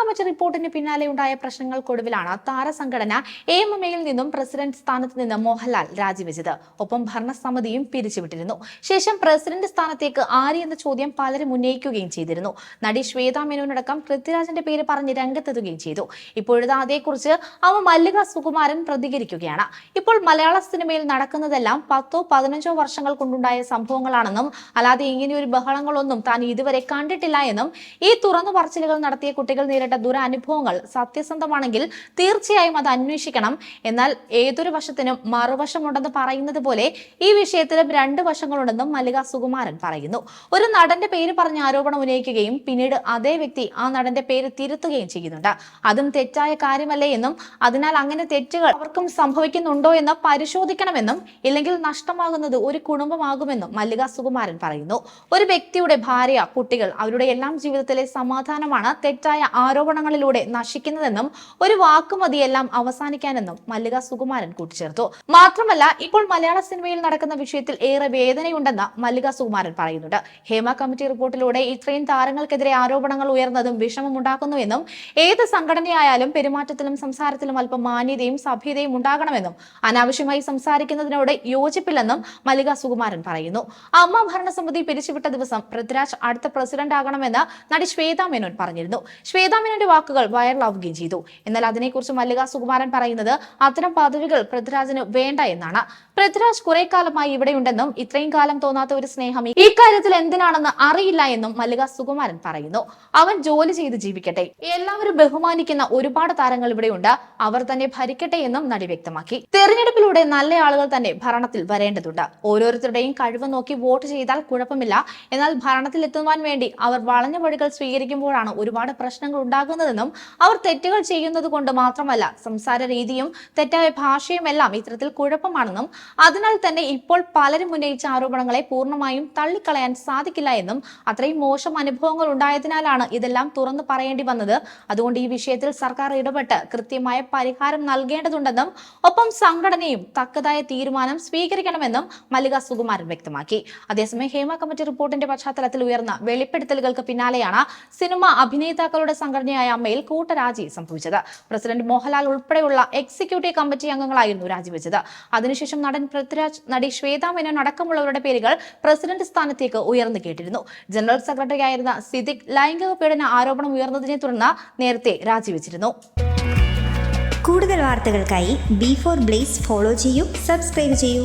Committee റിപ്പോർട്ടിന് പിന്നാലെ ഉണ്ടായ പ്രശ്നങ്ങൾക്കൊടുവിലാണ് താരസംഘടന എയിൽ നിന്നും പ്രസിഡന്റ് സ്ഥാനത്ത് നിന്ന് മോഹൻലാൽ രാജിവെച്ചത്. ഒപ്പം ഭരണസമിതിയും പിരിച്ചുവിട്ടിരുന്നു. ശേഷം പ്രസിഡന്റ് സ്ഥാനത്തേക്ക് ആര് എന്ന ചോദ്യം പലരും ഉന്നയിക്കുകയും ചെയ്തിരുന്നു. നടി ശ്വേതാ മേനോനടക്കം പൃഥ്വിരാജിന്റെ പേര് പറഞ്ഞ് രംഗത്തെത്തുകയും ചെയ്തു. ഇപ്പോഴത്തെ അതേക്കുറിച്ച് അവ മല്ലിക സുകുമാരൻ പ്രതികരിക്കുകയാണ്. ഇപ്പോൾ മലയാള സിനിമയിൽ നടക്കുന്നതെല്ലാം പത്തോ പതിനഞ്ചോ വർഷങ്ങൾ കൊണ്ടുണ്ടായ സംഭവങ്ങളാണെന്നും അല്ലാതെ ഇങ്ങനെയൊരു ബഹളങ്ങളൊന്നും താൻ ഇതുവരെ കണ്ടിട്ടില്ല എന്നും ഈ തുറന്നു പറച്ചിലുകൾ നടത്തിയ കുട്ടികൾ നേരിട്ട ദുരനുഭവങ്ങൾ സത്യസന്ധമാണെങ്കിൽ തീർച്ചയായും അത് അന്വേഷിക്കണം. എന്നാൽ ഏതൊരു വശത്തിനും മറുവശമുണ്ടെന്ന് പറയുന്നത് പോലെ ഈ വിഷയത്തിലും രണ്ട് വശങ്ങളുണ്ടെന്നും മല്ലിക സുകുമാരൻ പറയുന്നു. ഒരു നടന്റെ പേര് പറഞ്ഞ് ആരോപണം ഉന്നയിക്കുകയും പിന്നീട് അതേ വ്യക്തി ആ നടന്റെ പേര് തിരുത്തുകയും ചെയ്യുന്നുണ്ട്. അതും തെറ്റായ കാര്യമല്ലേ എന്നും അതിനാൽ അങ്ങനെ തെറ്റുകൾ അവർക്കും സംഭവിക്കുന്നുണ്ടോ എന്ന് പരിശോധിക്കണമെന്നും ഇല്ലെങ്കിൽ നഷ്ടമാകുന്നത് ഒരു കുടുംബമാകുമെന്നും മല്ലിക സുകുമാരൻ പറയുന്നു. ഒരു വ്യക്തിയുടെ ഭാര്യ കുട്ടികൾ അവരുടെ എല്ലാം ജീവിതത്തിലെ സമാധാനമാണ് തെറ്റായ ആരോപണങ്ങളിലൂടെ നശിക്കുന്നതെന്നും ഒരു വാക്കുമതിയെല്ലാം അവസാനിക്കാനെന്നും മല്ലിക സുകുമാരൻ കൂട്ടിച്ചേർത്തു. മാത്രമല്ല ഇപ്പോൾ മലയാള സിനിമയിൽ നടക്കുന്ന വിഷയത്തിൽ ഏറെ വേദനയുണ്ടെന്ന് മല്ലിക സുകുമാരൻ പറയുന്നുണ്ട്. ഹേമ കമ്മിറ്റി റിപ്പോർട്ടിലൂടെ ഇത്രയും താരങ്ങൾക്കെതിരെ ആരോപണങ്ങൾ ഉയർന്നതും വിഷമമുണ്ടാക്കുന്നുവെന്നും ഏത് സംഘടനയായാലും പെരുമാറ്റത്തിലും സംസാരത്തിലും അല്പം മാന്യതയും സഭ്യതയും ഉണ്ടാകണമെന്നും അനാവശ്യമായി സംസാരിക്കുന്നതിനോട് യോജിപ്പില്ലെന്നും മല്ലിക സുകുമാരൻ പറയുന്നു. അമ്മ ഭരണസമിതി പിരിച്ചുവിട്ട ദിവസം പൃഥ്വിരാജ് അടുത്ത പ്രസിഡന്റ് ആകണമെന്ന് നടി ശ്വേതാ മേനോൻ പറഞ്ഞിരുന്നു. ശ്വേതാ മേനോന്റെ വാക്കുകൾ വൈറലാവുകയും ചെയ്തു. എന്നാൽ അതിനെക്കുറിച്ച് മല്ലിക സുകുമാരൻ പറയുന്നത് അത്തരം പദവികൾ പൃഥ്വിരാജിന് വേണ്ട എന്നാണ്. പൃഥ്വിരാജ് കുറെ കാലമായി ഇവിടെയുണ്ടെന്നും ഇത്രയും കാലം തോന്നാത്ത ഒരു സ്നേഹം ഈ കാര്യത്തിൽ എന്തിനാണെന്ന് അറിയില്ല എന്നും മല്ലിക സുകുമാരൻ പറയുന്നു. അവൻ ജോലി ചെയ്ത് ജീവിക്കട്ടെ. എല്ലാവരും ബഹുമാനിക്കുന്ന ഒരുപാട് താരങ്ങൾ ഇവിടെയുണ്ട്. അവർ തന്നെ ഭരിക്കട്ടെ എന്നും നടി വ്യക്തമാക്കി. തെരഞ്ഞെടുപ്പിലൂടെ നല്ല ആളുകൾ തന്നെ ഭരണത്തിൽ വരേണ്ടതുണ്ട്. ഓരോരുത്തരുടെയും കഴിവ് നോക്കി വോട്ട് ചെയ്താൽ കുഴപ്പമില്ല. എന്നാൽ ഭരണത്തിൽ എത്തുവാൻ വേണ്ടി അവർ വളഞ്ഞ വഴികൾ സ്വീകരിക്കുമ്പോഴാണ് ഒരുപാട് പ്രശ്നങ്ങൾ ഉണ്ടാകുന്നതെന്നും അവർ തെറ്റുകൾ ചെയ്യുന്നത് കൊണ്ട് മാത്രമല്ല സംസാര രീതിയും തെറ്റായ ഭാഷയും എല്ലാം ഇത്തരത്തിൽ കുഴപ്പമാണെന്നും അതിനാൽ തന്നെ ഇപ്പോൾ പലരും ഉന്നയിച്ച ആരോപണങ്ങളെ പൂർണമായും തള്ളിക്കളയാൻ സാധിക്കില്ല എന്നും അത്രയും മോശം അനുഭവങ്ങൾ ഉണ്ടായതിനാലാണ് ഇതെല്ലാം തുറന്നു പറയേണ്ടി വന്നത്. അതുകൊണ്ട് ഈ വിഷയത്തിൽ സർക്കാർ ഇടപെട്ട് കൃത്യമായ പരിഹാരം നൽകേണ്ടതുണ്ടെന്നും ഒപ്പം സംഘടനയും തക്കതായ തീരുമാനം സ്വീകരിക്കണമെന്നും മല്ലിക സുകുമാരൻ വ്യക്തമാക്കി. അതേസമയം ഹേമ കമ്മിറ്റി റിപ്പോർട്ടിന്റെ പശ്ചാത്തലത്തിൽ ഉയർന്ന വെളിപ്പെടുത്തലുകൾക്ക് പിന്നാലെയാണ് സിനിമ അഭിനേതാക്കളുടെ സംഘടനയായ അമ്മയിൽ കൂട്ടരാജി സംഭവിച്ചത്. പ്രസിഡന്റ് മോഹൻലാൽ ഉൾപ്പെടെയുള്ള എക്സിക്യൂട്ടീവ് കമ്മിറ്റി അംഗങ്ങളായിരുന്നു രാജിവെച്ചത്. അതിനുശേഷം നടൻ പൃഥ്വിരാജ് നടി ശ്വേതാ മേനോൻ അടക്കമുള്ളവരുടെ പേരുകൾ പ്രസിഡന്റ് സ്ഥാനത്തേക്ക് ഉയർന്നു കേട്ടിരുന്നു. ജനറൽ സെക്രട്ടറി ആയിരുന്ന സിദിഖ് ലൈംഗിക പീഡന ആരോപണം ഉയർന്നതിനെ തുടർന്ന് നേരത്തെ രാജിവെച്ചിരുന്നു. കൂടുതൽ വാർത്തകൾക്കായി ബി ഫോർ ബ്ലേസ് ഫോളോ ചെയ്യൂ സബ്സ്ക്രൈബ് ചെയ്യൂ.